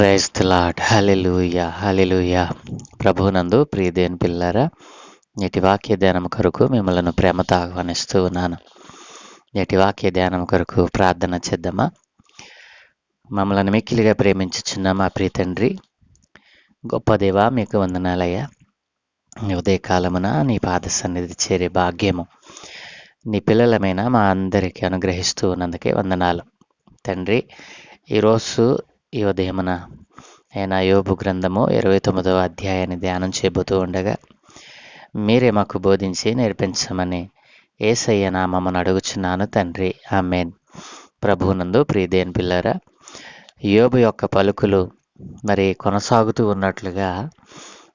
Praise lord hallelujah hallelujah ప్రభునందు ప్రియదేని పిల్లారా నేటి వాక్య ధ్యానం కొరకు మిమ్మల్ని ప్రేమతో ఆహ్వానిస్తూ ఉన్నాను. నేటి వాక్య ధ్యానం కొరకు ప్రార్థన చేద్దామా? మమ్మల్ని మిక్కిలిగా ప్రేమించుచున్న మా ప్రియ తండ్రి గొప్ప దేవా మీకు వందనాలయ్యా. ఉదయకాలమున నీ పాద సన్నిధి చేరే భాగ్యము నీ పిల్లలమైన మా అందరికీ అనుగ్రహిస్తూ ఉన్నందుకే వందనాలు. తండ్రి ఈరోజు ఈ ఉదయమున ఆయన యోబు గ్రంథము ఇరవై తొమ్మిదవ అధ్యాయాన్ని ధ్యానం చేయబోతూ ఉండగా మీరే మాకు బోధించి నేర్పించమని ఏసయ్య నామమ్మను అడుగుచున్నాను తండ్రి. ఆమెన్. ప్రభునందు ప్రియదేని పిల్లరా యోబు యొక్క పలుకులు మరి కొనసాగుతూ ఉన్నట్లుగా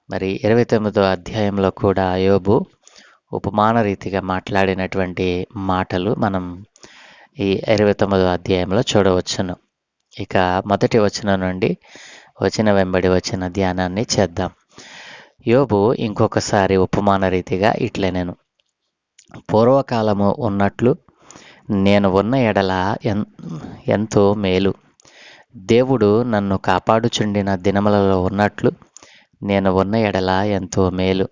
మరి ఇరవై తొమ్మిదో అధ్యాయంలో కూడా యోబు ఉపమాన రీతిగా మాట్లాడినటువంటి మాటలు మనం ఈ ఇరవై తొమ్మిదో అధ్యాయంలో చూడవచ్చును. ఇక మొదటి వచనం నుండి వచ్చిన వెంబడి వచ్చిన ధ్యానాన్ని చేద్దాం. యోబు ఇంకొకసారి ఉపమాన రీతిగా ఇట్లే నేను పూర్వకాలము ఉన్నట్లు నేను ఉన్న ఎడల ఎన్ ఎంతో మేలు. దేవుడు నన్ను కాపాడుచుండిన దినములలో ఉన్నట్లు నేను ఉన్న ఎడల ఎంతో మేలు.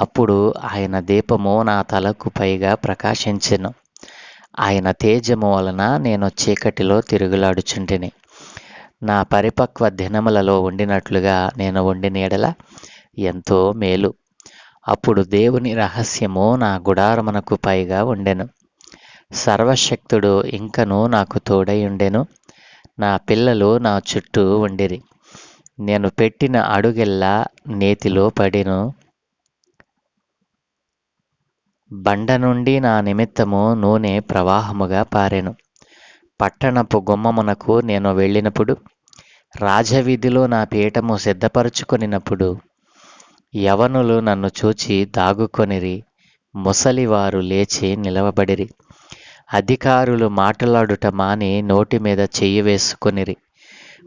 అప్పుడు ఆయన దీపము నా తలకు పైగా ప్రకాశించెను. ఆయన తేజము వలన నేను చీకటిలో తిరుగులాడుచుంటిని. నా పరిపక్వ దినములలో ఉండినట్లుగా నేను ఉండిన ఎడల ఎంతో మేలు. అప్పుడు దేవుని రహస్యము నా గుడారమునకు పైగా ఉండెను. సర్వశక్తుడు ఇంకను నాకు తోడై ఉండెను. నా పిల్లలు నా చుట్టూ ఉండిరి నేను పెట్టిన అడుగెల్లా నేతిలో పడెను. బండ నుండి నా నిమిత్తము నూనె ప్రవాహముగా పారెను. పట్టణపు గుమ్మమునకు నేను వెళ్ళినప్పుడు రాజవీధిలో నా పీఠము సిద్ధపరుచుకొనినప్పుడు యవనులు నన్ను చూచి దాగుకొనిరి ముసలివారు లేచి నిలవబడిరి. అధికారులు మాట్లాడుట మాని నోటి మీద చెయ్యి వేసుకొనిరి.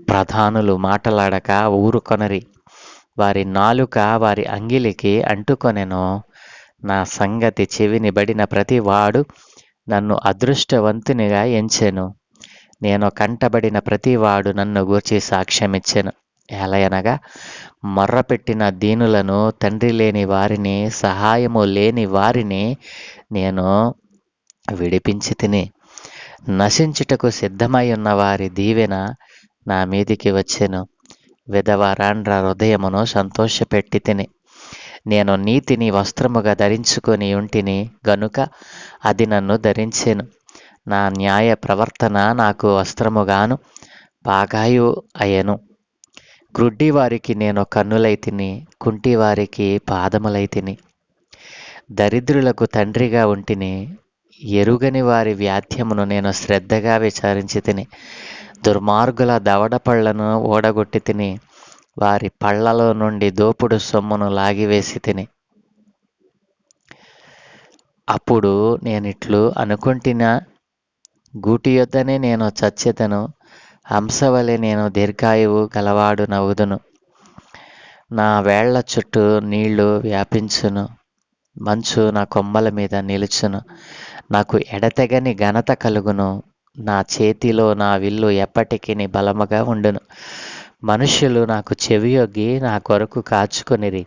ప్రధానులు మాటలాడక ఊరుకొనరి. వారి నాలుక వారి అంగిలికి అంటుకొనెను. నా సంగతి చెవినిబడిన ప్రతివాడు ప్రతి వాడు నన్ను అదృష్టవంతునిగా ఎంచెను. నేను కంటబడిన ప్రతివాడు నన్ను గూర్చి సాక్ష్యమిచ్చెను. ఎలయనగా మొర్రపెట్టిన దీనులను తండ్రి లేని వారిని సహాయము లేని వారిని నేను విడిపించి తిని నశించుటకు సిద్ధమై ఉన్న వారి దీవెన నా మీదికి వచ్చెను. విధవరాండ్ర హృదయమును సంతోషపెట్టి తిని నేను నీతిని వస్త్రముగా ధరించుకొని ఉంటిని గనుక అది నన్ను ధరించెను. నా న్యాయ ప్రవర్తన నాకు వస్త్రముగాను పాగాయు అయ్యను. గ్రుడ్డి వారికి నేను కన్నులైతిని కుంటి వారికి పాదములైతిని దరిద్రులకు తండ్రిగా ఉంటిని ఎరుగని వారి వ్యాధ్యమును నేను శ్రద్ధగా విచారించి తిని దుర్మార్గుల దవడపళ్ళను ఓడగొట్టి తిని వారి పళ్ళలో నుండి దోపుడు సొమ్మును లాగివేసి తిని. అప్పుడు నేనిట్లు అనుకుంటున్నా గూటి యొద్దనే నేను చచ్చేతను హంసవలె నేను దీర్ఘాయువు గలవాడు నవ్వుదును. నా వేళ్ళ చుట్టూ నీళ్ళు వ్యాపించును మంచు నా కొమ్మల మీద నిలుచును. నాకు ఎడతెగని ఘనత కలుగును నా చేతిలో నా విల్లు ఎప్పటికీ బలముగా ఉండును. మనుషులు నాకు చెవియొగ్గి నా కొరకు కాచుకొనిరి.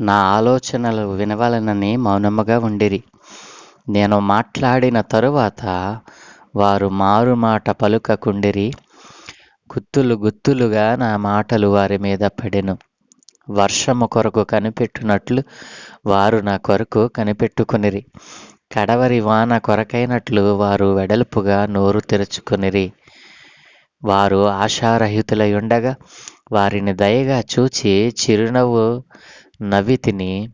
నా ఆలోచనలు వినవలనని మౌనముగా ఉండిరి. నేను మాట్లాడిన తరువాత వారు మారు మాట పలుకకుండిరి. గుత్తులు గుత్తులుగా నా మాటలు వారి మీద పడెను. వర్షము కొరకు కనిపెట్టునట్లు వారు నా కొరకు కనిపెట్టుకునిరి. కడవరి వాన కొరకైనట్లు వారు వెడల్పుగా నోరు తెరుచుకొనిరి. వారు ఆశారహితులై ఉండగా వారిని దయగా చూచి చిరునవ్వు నవ్వి తిని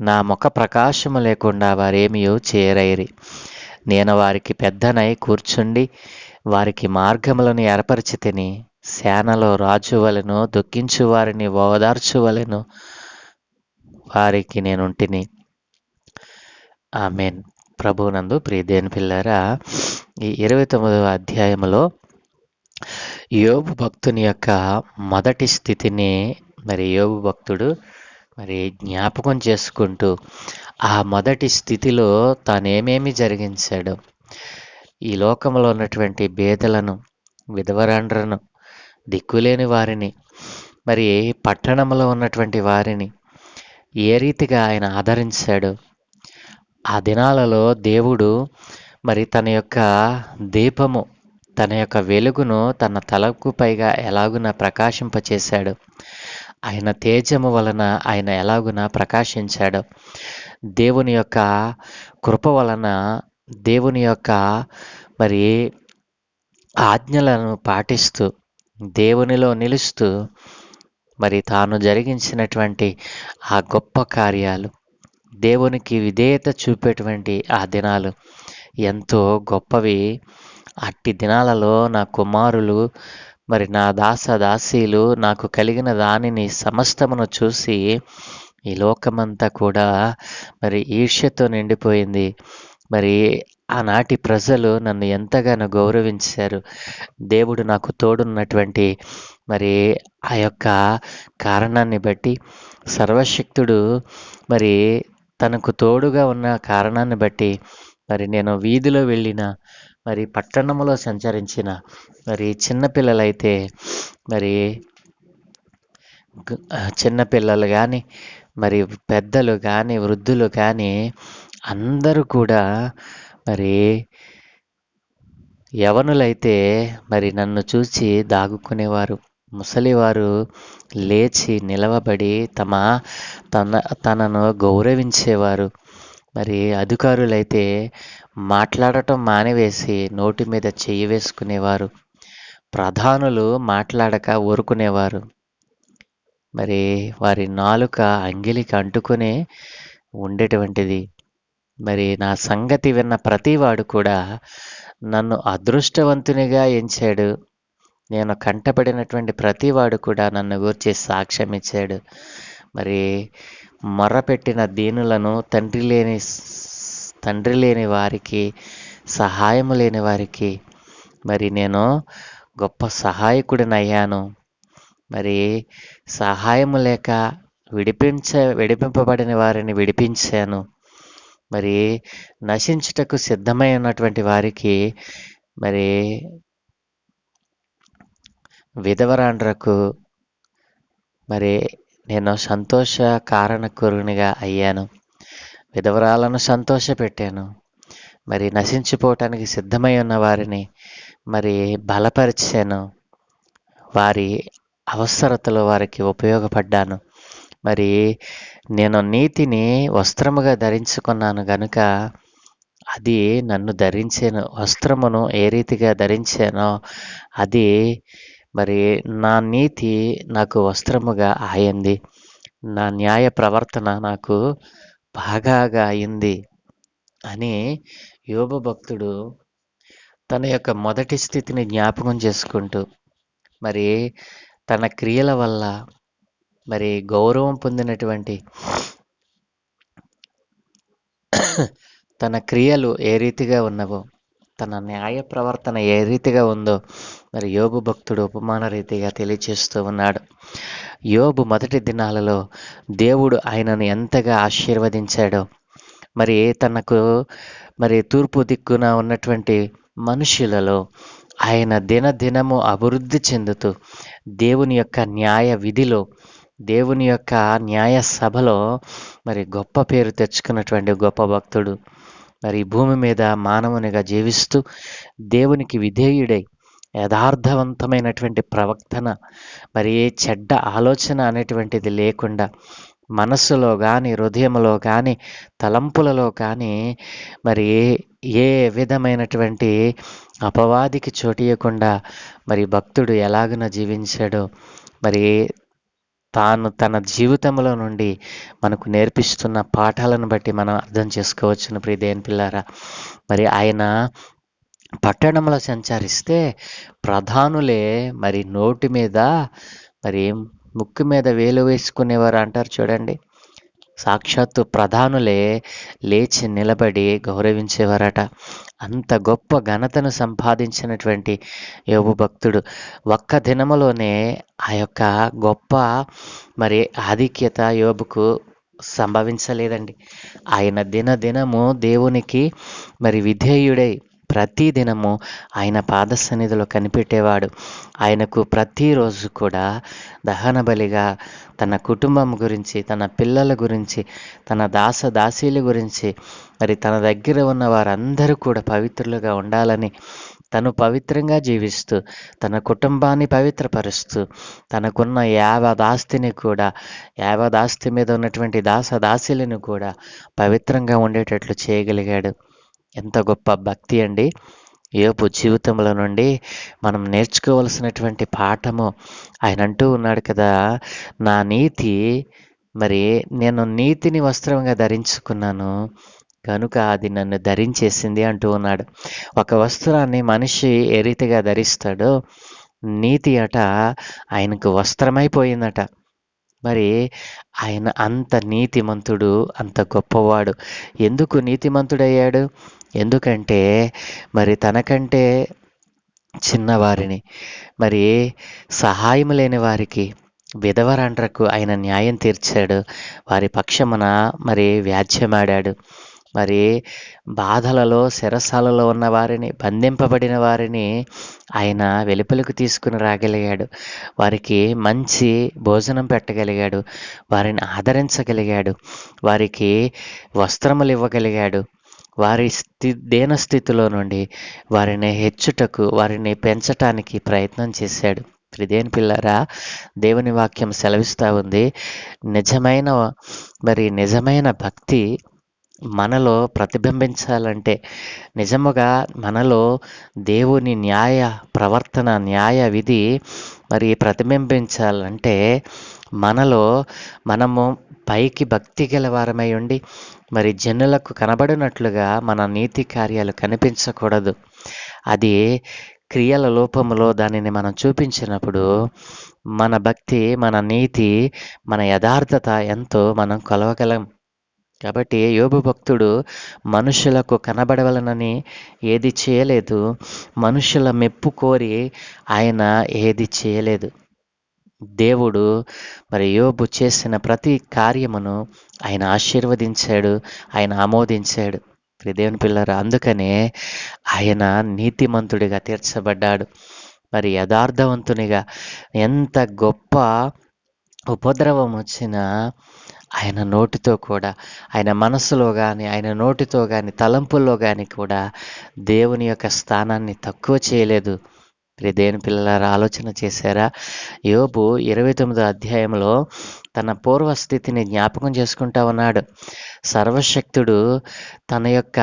నా ముఖ ప్రకాశము లేకుండా వారేమియో చేరైరి. నేను వారికి పెద్దనై కూర్చుండి వారికి మార్గములను ఏర్పరిచి తిని సేనలో రాజువలను దుఃఖించు వారిని ఓదార్చువలను వారికి నేనుంటిని. ఆమెన్. ప్రభునందు ప్రియదేని పిల్లరా ఈ ఇరవై తొమ్మిదవ అధ్యాయంలో యోబు భక్తుని యొక్క మొదటి స్థితిని మరి యోబు భక్తుడు మరి జ్ఞాపకం చేసుకుంటూ ఆ మొదటి స్థితిలో తానేమేమి జరిగించాడు? ఈ లోకంలో ఉన్నటువంటి బేదలను విధవరాండ్రను దిక్కులేని వారిని మరి పట్టణంలో ఉన్నటువంటి వారిని ఏ రీతిగా ఆయన ఆదరించాడు? ఆ దినాలలో దేవుడు మరి తన యొక్క దీపము తన యొక్క వెలుగును తన తలకు పైగా ఎలాగున ప్రకాశింపచేశాడు. ఆయన తేజము వలన ఆయన ఎలాగున ప్రకాశించాడు. దేవుని యొక్క కృప వలన దేవుని యొక్క మరి ఆజ్ఞలను పాటిస్తూ దేవునిలో నిలుస్తూ మరి తాను జరిగించినటువంటి ఆ గొప్ప కార్యాలు దేవునికి విధేయత చూపేటువంటి ఆ దినాలు ఎంతో గొప్పవి. అట్టి దినాలలో నా కుమారులు మరి నా దాస దాసీలు నాకు కలిగిన దానిని సమస్తమును చూసి ఈ లోకమంతా కూడా మరి ఈర్ష్యతో నిండిపోయింది. మరి ఆనాటి ప్రజలు నన్ను ఎంతగానో గౌరవించారు. దేవుడు నాకు తోడున్నటువంటి మరి ఆ యొక్క కారణాన్ని బట్టి సర్వశక్తుడు మరి తనకు తోడుగా ఉన్న కారణాన్ని బట్టి మరి నేను వీధిలో వెళ్ళిన మరి పట్టణంలో సంచరించిన మరి చిన్నపిల్లలైతే మరి చిన్నపిల్లలు కానీ మరి పెద్దలు కానీ వృద్ధులు కానీ అందరూ కూడా మరి యవనులైతే మరి నన్ను చూసి దాగుకునేవారు. ముసలివారు లేచి నిలవబడి తమ తన తనను గౌరవించేవారు. మరి అధికారులైతే మాట్లాడటం మానివేసి నోటి మీద చెయ్యి వేసుకునేవారు. ప్రధానులు మాట్లాడక ఊరుకునేవారు. మరి వారి నాలుక అంగిలికి అంటుకునే ఉండేటువంటిది. మరి నా సంగతి విన్న ప్రతివాడు కూడా నన్ను అదృష్టవంతునిగా ఎంచాడు. నేను కంటపడినటువంటి ప్రతివాడు కూడా నన్ను గూర్చి సాక్ష్యం ఇచ్చాడు. మరి మొర్రపెట్టిన దీనులను తండ్రి లేని తండ్రి లేని వారికి సహాయము లేని వారికి మరి నేను గొప్ప సహాయకుడినయ్యాను. మరి సహాయము లేక విడిపించ విడిపింపబడిన వారిని విడిపించాను. మరి నశించుటకు సిద్ధమై ఉన్నటువంటి వారికి మరి విధవరాండ్రకు మరి నేను సంతోష కారణకురునిగా అయ్యాను. విధవరాలను సంతోషపెట్టాను మరి నశించిపోవటానికి సిద్ధమై ఉన్న వారిని మరి బలపరిచాను. వారి అవసరతలో వారికి ఉపయోగపడ్డాను. మరి నేను నీతిని వస్త్రముగా ధరించుకున్నాను గనుక అది నన్ను ధరించాను. వస్త్రమును ఏ రీతిగా ధరించానో అది మరి నా నీతి నాకు వస్త్రముగా ఆయింది. నా న్యాయ ప్రవర్తన నాకు బాగాగా అయింది అని యోగ భక్తుడు తన యొక్క మొదటి స్థితిని జ్ఞాపకం చేసుకుంటూ మరి తన క్రియల వల్ల మరి గౌరవం పొందినటువంటి తన క్రియలు ఏ రీతిగా ఉన్నవో తన న్యాయ ప్రవర్తన ఏ రీతిగా ఉందో మరి యోగు భక్తుడు ఉపమాన రీతిగా తెలియచేస్తూ ఉన్నాడు. యోబు మొదటి దినాలలో దేవుడు ఆయనను ఎంతగా ఆశీర్వదించాడో మరి తనకు మరి తూర్పు దిక్కున ఉన్నటువంటి మనుషులలో ఆయన దినదినము అభివృద్ధి చెందుతూ దేవుని యొక్క న్యాయ విధిలో దేవుని యొక్క న్యాయ సభలో మరి గొప్ప పేరు తెచ్చుకున్నటువంటి గొప్ప భక్తుడు. మరి భూమి మీద మానవునిగా జీవిస్తూ దేవునికి విధేయుడై యథార్థవంతమైనటువంటి ప్రవక్తన మరి ఏ చెడ్డ ఆలోచన అనేటువంటిది లేకుండా మనస్సులో కానీ హృదయంలో కానీ తలంపులలో కానీ మరి ఏ విధమైనటువంటి అపవాదికి చోటియకుండా మరి భక్తుడు ఎలాగున జీవించాడో మరి తాను తన జీవితంలో నుండి మనకు నేర్పిస్తున్న పాఠాలను బట్టి మనం అర్థం చేసుకోవచ్చును ప్రియదేని పిల్లారా. మరి ఆయన పట్టణంలో సంచరిస్తే ప్రధానులే మరి నోటి మీద మరి ముక్కు మీద వేలు వేసుకునేవారు అంటారు చూడండి. సాక్షాత్తు ప్రధానులే లేచి నిలబడి గౌరవించేవారట. అంత గొప్ప ఘనతను సంపాదించినటువంటి యోబు భక్తుడు. ఒక్క దినములోనే ఆ యొక్క గొప్ప మరి ఆధిక్యత యోబుకు సంభవించలేదండి. ఆయన దినదినము దేవునికి మరి విధేయుడై ప్రతి దినము ఆయన పాద సన్నిధిలో కనిపెట్టేవాడు. ఆయనకు ప్రతిరోజు కూడా దహన బలిగా తన కుటుంబం గురించి తన పిల్లల గురించి తన దాస దాసీల గురించి మరి తన దగ్గర ఉన్న వారందరూ కూడా పవిత్రులుగా ఉండాలని తను పవిత్రంగా జీవిస్తూ తన కుటుంబాన్ని పవిత్రపరుస్తూ తనకున్న యావదాస్తిని కూడా యావదాస్తి మీద ఉన్నటువంటి దాస దాసీలను కూడా పవిత్రంగా ఉండేటట్లు చేయగలిగాడు. ఎంత గొప్ప భక్తి అండి. ఏపు జీవితంలో నుండి మనం నేర్చుకోవలసినటువంటి పాఠము ఆయన అంటూ ఉన్నాడు కదా నా నీతి మరి నేను నీతిని వస్త్రంగా ధరించుకున్నాను కనుక అది నన్ను ధరించేసింది అంటూ ఉన్నాడు. ఒక వస్త్రాన్ని మనిషి ఏ రీతిగా ధరిస్తాడో నీతి అట ఆయనకు వస్త్రమైపోయిందట. మరి ఆయన అంత నీతిమంతుడు అంత గొప్పవాడు. ఎందుకు నీతిమంతుడయ్యాడు? ఎందుకంటే మరి తనకంటే చిన్నవారిని మరి సహాయం లేని వారికి విధవరండ్రకు ఆయన న్యాయం తీర్చాడు. వారి పక్షమున మరి వ్యాజ్యమాడాడు. మరి బాధలలో శిరసాలలో ఉన్న వారిని బంధింపబడిన వారిని ఆయన వెలుపలకు తీసుకుని రాగలిగాడు. వారికి మంచి భోజనం పెట్టగలిగాడు. వారిని ఆదరించగలిగాడు. వారికి వస్త్రములు ఇవ్వగలిగాడు. వారి స్థి దేన స్థితిలో నుండి వారిని హెచ్చుటకు వారిని పెంచటానికి ప్రయత్నం చేశాడు. ప్రిదేని పిల్లరా దేవుని వాక్యం సెలవిస్తూ ఉంది. నిజమైన మరి నిజమైన భక్తి మనలో ప్రతిబింబించాలంటే నిజముగా మనలో దేవుని న్యాయ ప్రవర్తన న్యాయ విధి మరి ప్రతిబింబించాలంటే మనలో మనము పైకి భక్తి గల వారమై ఉండి మరి జనులకు కనబడినట్లుగా మన నీతి కార్యాలు కనిపించకూడదు. అది క్రియల లోపంలో దానిని మనం చూపించినప్పుడు మన భక్తి మన నీతి మన యథార్థత ఎంతో మనం కొలవగలం. కాబట్టి యోబు భక్తుడు మనుషులకు కనబడవలనని ఏది చేయలేదు. మనుషుల మెప్పు కోరి ఆయన ఏది చేయలేదు. దేవుడు మరి యోబు చేసిన ప్రతి కార్యమును ఆయన ఆశీర్వదించాడు ఆయన ఆమోదించాడు. దేవుని పిల్లరా అందుకనే ఆయన నీతిమంతుడిగా తీర్చబడ్డాడు. మరి యథార్థవంతునిగా ఎంత గొప్ప ఉపద్రవం వచ్చినా ఆయన నోటితో కూడా ఆయన మనసులో కానీ ఆయన నోటితో కానీ తలంపుల్లో కానీ కూడా దేవుని యొక్క స్థానాన్ని తక్కువ చేయలేదు. ప్రియ దేవుని పిల్లలారా ఆలోచన చేశారా? యోబు ఇరవై తొమ్మిదో అధ్యాయంలో తన పూర్వస్థితిని జ్ఞాపకం చేసుకుంటా ఉన్నాడు. సర్వశక్తుడు తన యొక్క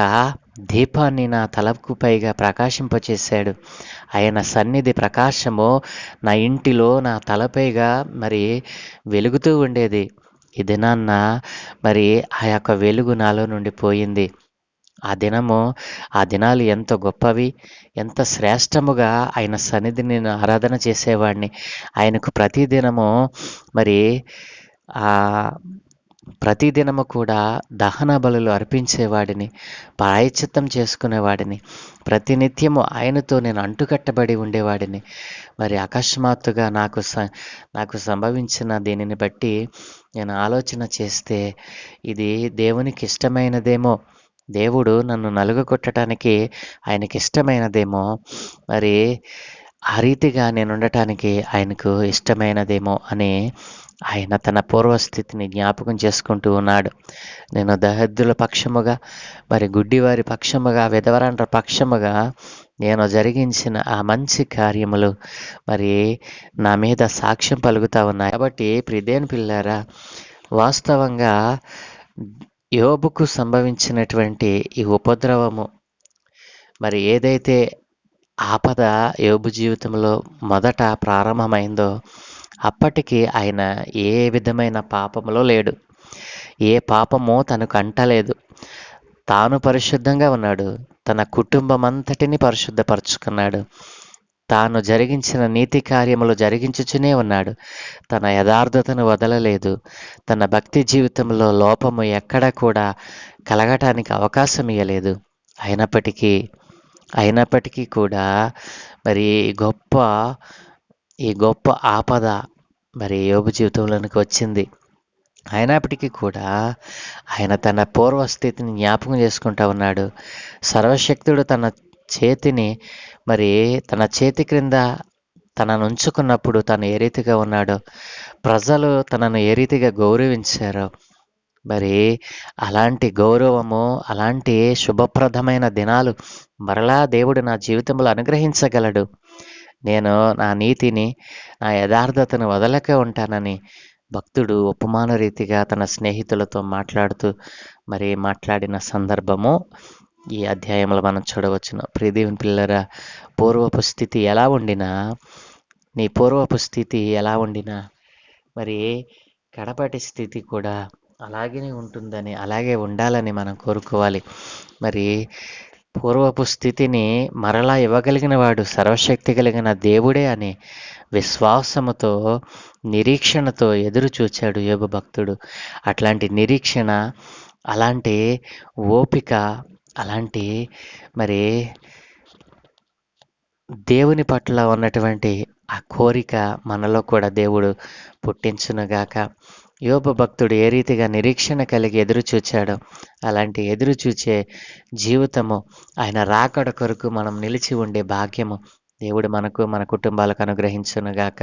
దీపాన్ని నా తలకు పైగా ప్రకాశింపచేశాడు. ఆయన సన్నిధి ప్రకాశము నా ఇంటిలో నా తలపైగా మరి వెలుగుతూ ఉండేది. ఈ దినాన్న మరి ఆ యొక్క వెలుగు నాలో నుండి పోయింది. ఆ దినము ఆ దినాలు ఎంత గొప్పవి ఎంత శ్రేష్టముగా ఆయన సన్నిధిని నేను ఆరాధన చేసేవాడిని ఆయనకు ప్రతిదినము మరి ప్రతిదినము కూడా దహన బలులు అర్పించేవాడిని ప్రాయచిత్తం చేసుకునేవాడిని. ప్రతినిత్యము ఆయనతో నేను అంటుకట్టబడి ఉండేవాడిని. మరి అకస్మాత్తుగా నాకు స నాకు సంభవించిన దీనిని బట్టి నేను ఆలోచన చేస్తే ఇది దేవునికి ఇష్టమైనదేమో. దేవుడు నన్ను నలుగగొట్టడానికి ఆయనకి ఇష్టమైనదేమో మరి ఆ రీతిగా నేను ఉండటానికి ఆయనకు ఇష్టమైనదేమో అని ఆయన తన పూర్వస్థితిని జ్ఞాపకం చేసుకుంటూ ఉన్నాడు. నేను దహద్దుల పక్షముగా మరి గుడ్డివారి పక్షముగా విధవరాండ్ర పక్షముగా నేను జరిగించిన ఆ మంచి కార్యములు మరి నా మీద సాక్ష్యం పలుకుతా ఉన్నాయి. కాబట్టి ప్రిదేన్ పిల్లారా వాస్తవంగా యోబుకు సంభవించినటువంటి ఈ ఉపద్రవము మరి ఏదైతే ఆపద యోబు జీవితంలో మొదట ప్రారంభమైందో అప్పటికి ఆయన ఏ విధమైన పాపములో లేడు. ఏ పాపమో తనకు అంటలేదు తాను పరిశుద్ధంగా ఉన్నాడు. తన కుటుంబం అంతటిని పరిశుద్ధపరచుకున్నాడు. తాను జరిగించిన నీతి కార్యములు జరిగించుచునే ఉన్నాడు. తన యథార్థతను వదలలేదు. తన భక్తి జీవితంలో లోపము ఎక్కడ కూడా కలగటానికి అవకాశం ఇవ్వలేదు అయినప్పటికీ అయినప్పటికీ కూడా మరి ఈ గొప్ప ఈ గొప్ప ఆపద మరి యోగు జీవితంలోనికి వచ్చింది. అయినప్పటికీ కూడా ఆయన తన పూర్వస్థితిని జ్ఞాపకం చేసుకుంటా ఉన్నాడు. సర్వశక్తుడు తన చేతిని మరి తన చేతి క్రింద తనను ఉంచుకున్నప్పుడు తను ఏ రీతిగా ఉన్నాడో ప్రజలు తనను ఏ రీతిగా గౌరవించారో మరి అలాంటి గౌరవము అలాంటి శుభప్రదమైన దినాలు మరలా దేవుడు నా జీవితంలో అనుగ్రహించగలడు. నేను నా నీతిని నా యథార్థతను వదలకే ఉంటానని భక్తుడు ఉపమాన రీతిగా తన స్నేహితులతో మాట్లాడుతూ మరి మాట్లాడిన సందర్భము ఈ అధ్యాయంలో మనం చూడవచ్చును. ప్రియదేవుని పిల్లరా పూర్వపు స్థితి ఎలా ఉండినా నీ పూర్వపు స్థితి ఎలా ఉండినా మరి కడపటి స్థితి కూడా అలాగే ఉంటుందని అలాగే ఉండాలని మనం కోరుకోవాలి. మరి పూర్వపు స్థితిని మరలా ఇవ్వగలిగిన వాడు సర్వశక్తి కలిగిన దేవుడే అని విశ్వాసముతో నిరీక్షణతో ఎదురు చూచాడు యోగ భక్తుడు. అట్లాంటి నిరీక్షణ అలాంటి ఓపిక అలాంటి మరి దేవుని పట్ల ఉన్నటువంటి ఆ కోరిక మనలో కూడా దేవుడు పుట్టించునుగాక. యోప భక్తుడు ఏ రీతిగా నిరీక్షణ కలిగి ఎదురు చూచాడో అలాంటి ఎదురు చూచే జీవితము ఆయన రాకడ కొరకు మనం నిలిచి ఉండే భాగ్యము దేవుడు మనకు మన కుటుంబాలకు అనుగ్రహించునుగాక.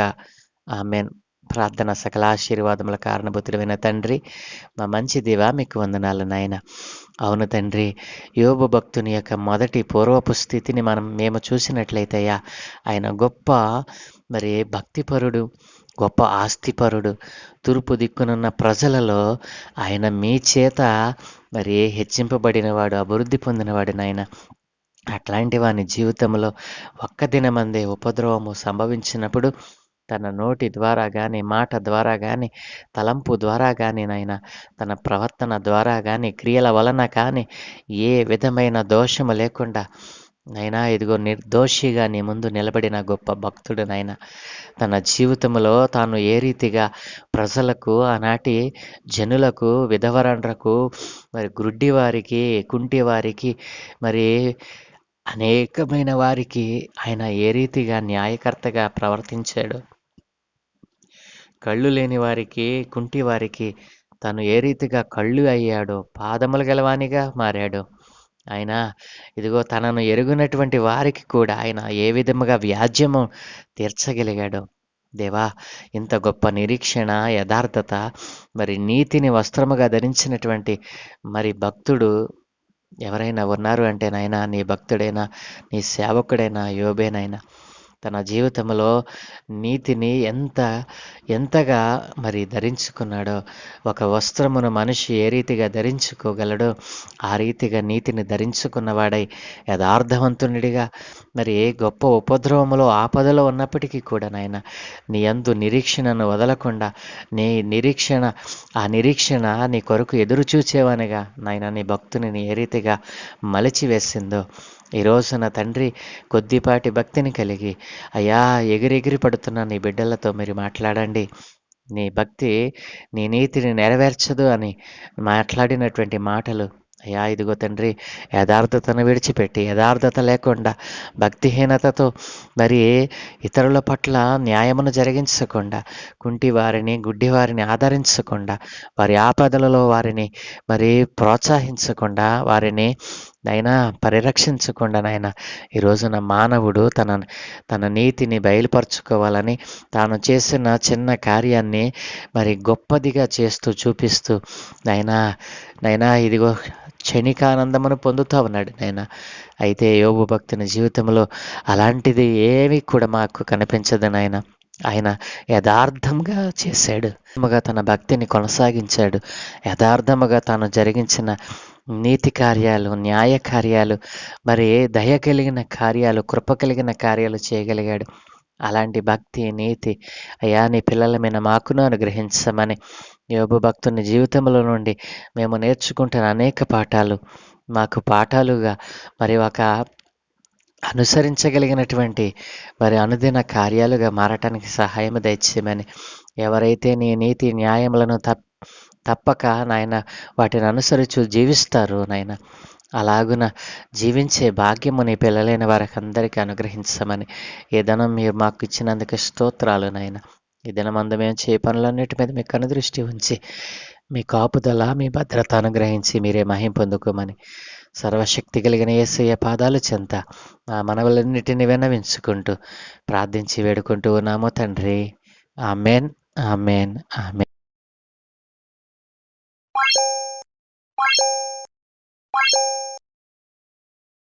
ఆమెన్. ప్రార్థన సకల ఆశీర్వాదముల కారణభూతుడైన తండ్రి మా మంచి దేవా మీకు వందనాలు నాయన. అవును తండ్రి యోబు భక్తుని యొక్క మొదటి పూర్వపు స్థితిని మనం మేము చూసినట్లయితే ఆయన గొప్ప మరి భక్తిపరుడు గొప్ప ఆస్తిపరుడు తూర్పు దిక్కునున్న ప్రజలలో ఆయన మీ చేత మరి హెచ్చింపబడినవాడు అభివృద్ధి పొందినవాడు నాయన. అట్లాంటి వాని జీవితంలో ఒక్క దినమందే ఉపద్రవము సంభవించినప్పుడు తన నోటి ద్వారా కానీ మాట ద్వారా కానీ తలంపు ద్వారా కానీ నాయన తన ప్రవర్తన ద్వారా కానీ క్రియల వలన కానీ ఏ విధమైన దోషము లేకుండా నైనా ఇదిగో నిర్దోషిగా నీ ముందు నిలబడిన గొప్ప భక్తుడు నాయన తన జీవితంలో తాను ఏ రీతిగా ప్రజలకు ఆనాటి జనులకు విధవరండ్రకు మరి గ్రుడ్డి వారికి కుంటి వారికి మరి అనేకమైన వారికి ఆయన ఏ రీతిగా న్యాయకర్తగా ప్రవర్తించాడు. కళ్ళు లేని వారికి కుంటి వారికి తను ఏ రీతిగా కళ్ళు అయ్యాడో పాదములు గలవానిగా మారాడు ఆయన ఇదిగో తనను ఎరుగునటువంటి వారికి కూడా ఆయన ఏ విధముగా వ్యాజ్యము తీర్చగలిగాడు. దేవా ఇంత గొప్ప నిరీక్షణ యథార్థత మరి నీతిని వస్త్రముగా ధరించినటువంటి మరి భక్తుడు ఎవరైనా ఉన్నారు అంటే నాయన నీ భక్తుడైనా నీ సేవకుడైనా యోబేనైనా తన జీవితంలో నీతిని ఎంత ఎంతగా మరి ధరించుకున్నాడో ఒక వస్త్రమును మనిషి ఏ రీతిగా ధరించుకోగలడో ఆ రీతిగా నీతిని ధరించుకున్నవాడై యథార్థవంతునిడిగా మరి ఏ గొప్ప ఉపద్రవములో ఆపదలో ఉన్నప్పటికీ కూడా నాయన నీ అందు నిరీక్షణను వదలకుండా నీ నిరీక్షణ ఆ నిరీక్షణ నీ కొరకు ఎదురు చూచేవానిగా నాయన నీ భక్తుని ఏ రీతిగా మలిచివేసిందో ఈ రోజున తండ్రి కొద్దిపాటి భక్తిని కలిగి అయ్యా ఎగిరెగిరి పడుతున్న నీ బిడ్డలతో మీరు మాట్లాడండి. నీ భక్తి నీ నీతిని నెరవేర్చదు అని మాట్లాడినటువంటి మాటలు అయ్యా ఇదిగో తండ్రి యథార్థతను విడిచిపెట్టి యథార్థత లేకుండా భక్తిహీనతతో మరి ఇతరుల పట్ల న్యాయమును జరిగించకుండా కుంటి వారిని గుడ్డి వారిని ఆదరించకుండా వారి ఆపదలలో వారిని మరి ప్రోత్సహించకుండా వారిని నైనా పరిరక్షించకుండా నాయన ఈ రోజున మానవుడు తన తన నీతిని బయలుపరుచుకోవాలని తాను చేసిన చిన్న కార్యాన్ని మరి గొప్పదిగా చేస్తూ చూపిస్తూ నైనా నైనా ఇదిగో క్షణికానందమును పొందుతూ ఉన్నాడు నాయన. అయితే యోగు భక్తుని జీవితంలో అలాంటిది ఏమీ కూడా మాకు కనిపించదు నాయన. ఆయన యథార్థంగా చేశాడు. తన భక్తిని కొనసాగించాడు. యథార్థముగా తాను జరిగించిన నీతి కార్యాలు న్యాయ కార్యాలు మరి దయ కలిగిన కార్యాలు కృప కలిగిన కార్యాలు చేయగలిగాడు. అలాంటి భక్తి నీతి అయ్యా నీ పిల్లల మీద మాకును అనుగ్రహించమని యోబు భక్తుని జీవితంలో నుండి మేము నేర్చుకుంటున్న అనేక పాఠాలు మాకు పాఠాలుగా మరి ఒక అనుసరించగలిగినటువంటి మరి అనుదిన కార్యాలుగా మారటానికి సహాయం దయచేయమని ఎవరైతే నీ నీతి న్యాయములను తప్ప తప్పక నాయన వాటిని అనుసరించు జీవిస్తారు నాయన. అలాగున జీవించే భాగ్యము నీ పిల్లలైన వారికి అందరికీ అనుగ్రహించమని ఈ మీరు మాకు ఇచ్చినందుకు స్తోత్రాలు నాయన. ఈ దినమందు మేము చే పనులన్నిటి మీద మీ కనుదృష్టి ఉంచి మీ కాపుదల మీ భద్రత అనుగ్రహించి మీరే మహిం పొందుకోమని సర్వశక్తి కలిగిన ఏసయ్య పాదాలు చెంత ఆ మనవలన్నిటిని విన్నవించుకుంటూ ప్రార్థించి వేడుకుంటూ ఉన్నాము తండ్రి. Amen amen amen.